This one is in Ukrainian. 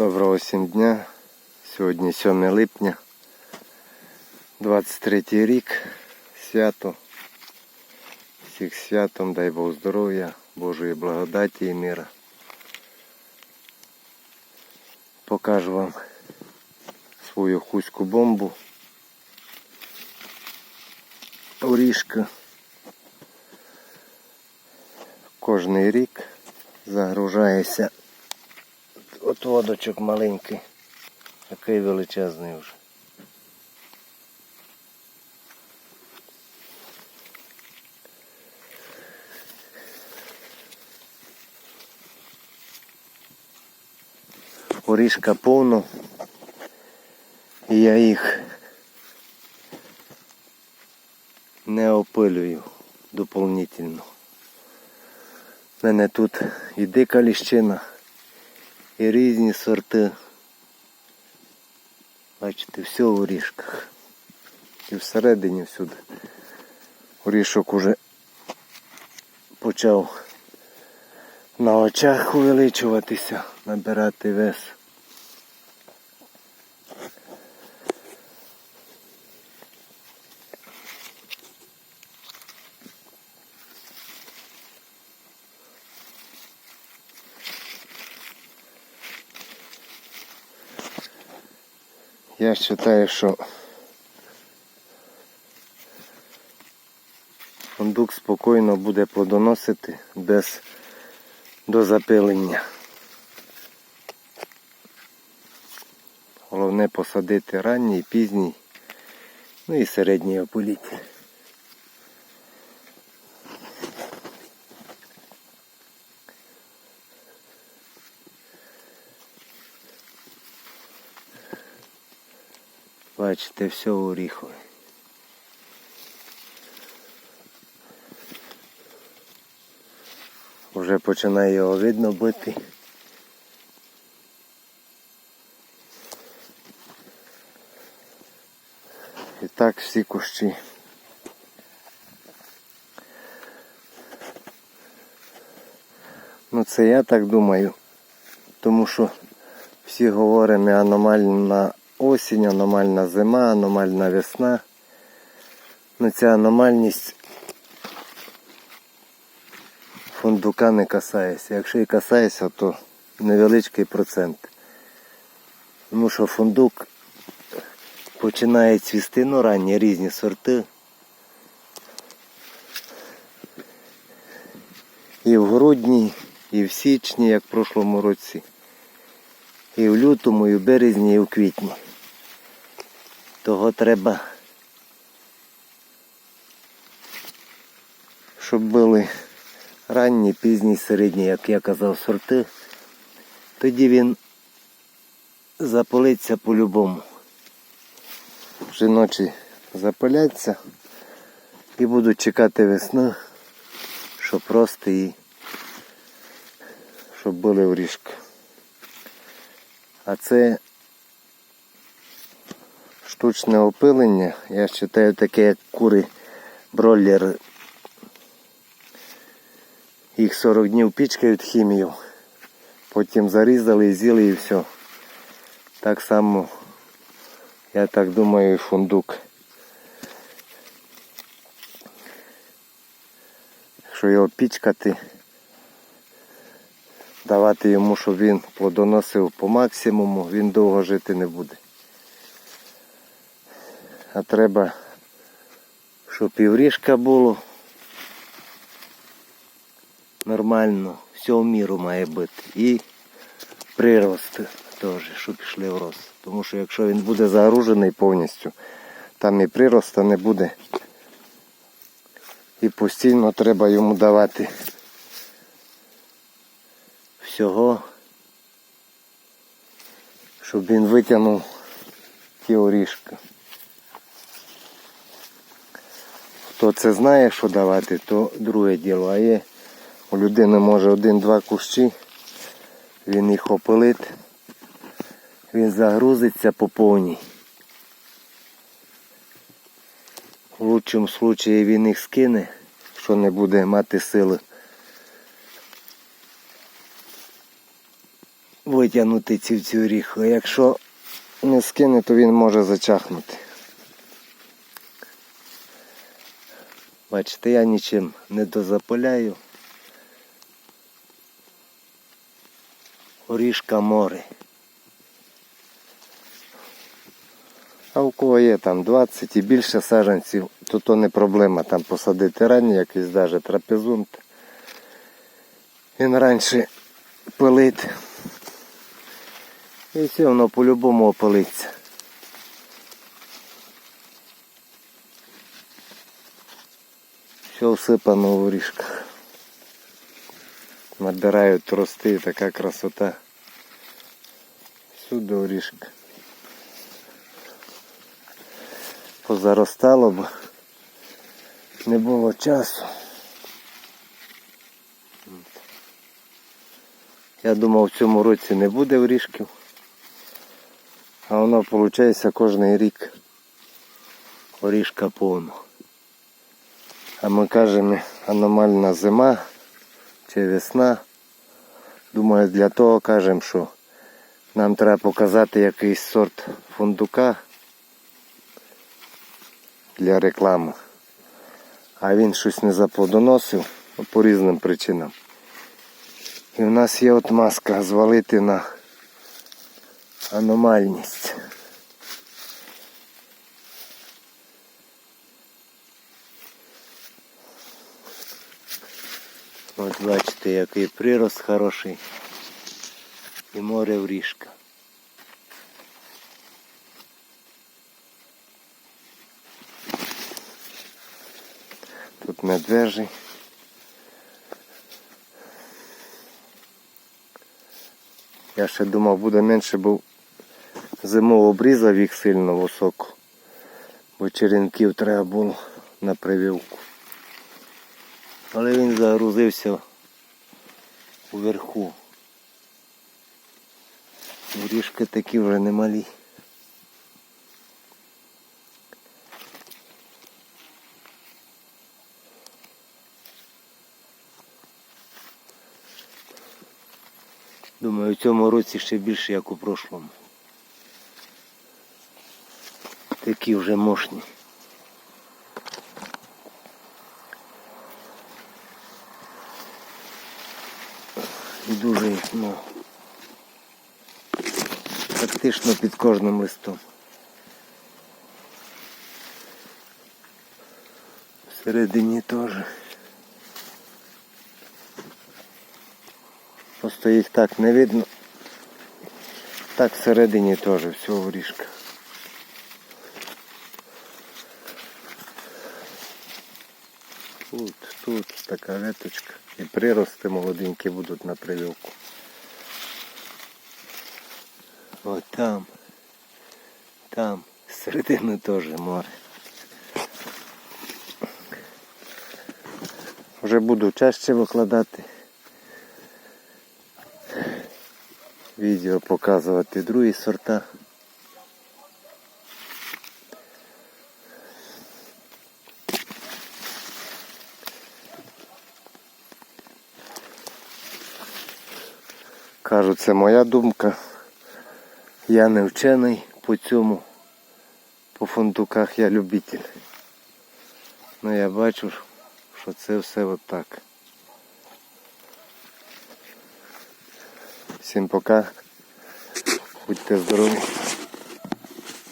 Доброго всім дня. Сьогодні 7 липня, 23 рік, свято. Всіх святом, дай Бог здоров'я, Божої благодаті і мира. Покажу вам свою хуську бомбу. Орішка. Кожний рік загружається от водочок маленький, такий величезний вже. Орішка повно. І я їх не опилюю дополнительно. У мене тут і дика ліщина, і різні сорти. Бачите, все в орішках. І всередині всюди. Орішок уже почав на очах увеличуватися, набирати вес. Я вважаю, що фундук спокійно буде плодоносити без дозапилення. Головне посадити ранній, пізній, ну і середній опиліть. Бачите, все оріхове. Вже починає його видно бити. І так всі кущі. Ну це я так думаю, тому що всі говоримо аномальна осінь, аномальна зима, аномальна весна. Ну ця аномальність фундука не касається. Якщо і касається, то невеличкий процент. Тому що фундук починає цвісти, ну ранні різні сорти. І в грудні, і в січні, як в прошлому році, і в лютому, і в березні, і в квітні. Того треба, щоб були ранні, пізні, середні, як я казав, сорти. Тоді він запалиться по-любому. Жіночі запаляться і будуть чекати весни, щоб просто і щоб були орішки. А це штучне опилення, я вважаю таке як кури бройлери. Їх 40 днів пічкають хімію, потім зарізали, з'їли і все. Так само, я так думаю, і фундук. Якщо його пічкати, давати йому, щоб він плодоносив по максимуму, він довго жити не буде. А треба, щоб півріжка було нормально, все в міру має бути. І прирост теж, щоб пішли в рост. Тому що якщо він буде загружений повністю, там і прироста не буде. І постійно треба йому давати всього, щоб він витягнув ті орішки. Хто це знає, що давати, то друге діло. А є у людини може один-два кущі, він їх опилить, він загрузиться по повній. В лучшому випадку він їх скине, що не буде мати сили витягнути ці цю оріху. Якщо не скине, то він може зачахнути. Бачите, я нічим не дозапиляю. Орішка море. А у кого є там 20 і більше саджанців, то то не проблема там посадити ранні, якийсь навіть трапезунт. Він раніше пилить. І все воно по-любому опалиться. Все всипано в орішках. Набирають рости, така красота. Всюди орішка. Позаростало б. Не було часу. Я думав в цьому році не буде орішків. А воно виходить кожен рік орішка повно. А ми кажемо аномальна зима чи весна. Думаю, для того кажемо, що нам треба показати якийсь сорт фундука для реклами. А він щось не заплодоносив по різним причинам. І в нас є от маска звалити на аномальність. От бачите, який прирост хороший. І море вріжка. Тут медвежий. Я ще думав буде менше, бо зимою обрізав їх сильно високо, бо черенків треба було на прививку. Але він загрузився уверху. Горішки такі вже немалі. Думаю, в цьому році ще більше, як у прошлому. Такі вже мощні. І дуже много. Практично під кожним листом. Всередині теж. Просто їх так не видно. Так всередині теж все горішка. Тут, тут така веточка. І прирости молоденькі будуть на прививку. От там. Там. Середини теж море. Вже буду чаще викладати. Відео показувати другі сорта. Кажу, це моя думка. Я не вчений по цьому. По фундуках я любитель. Ну я бачу, що це все отак. Всім пока. Будьте здорові.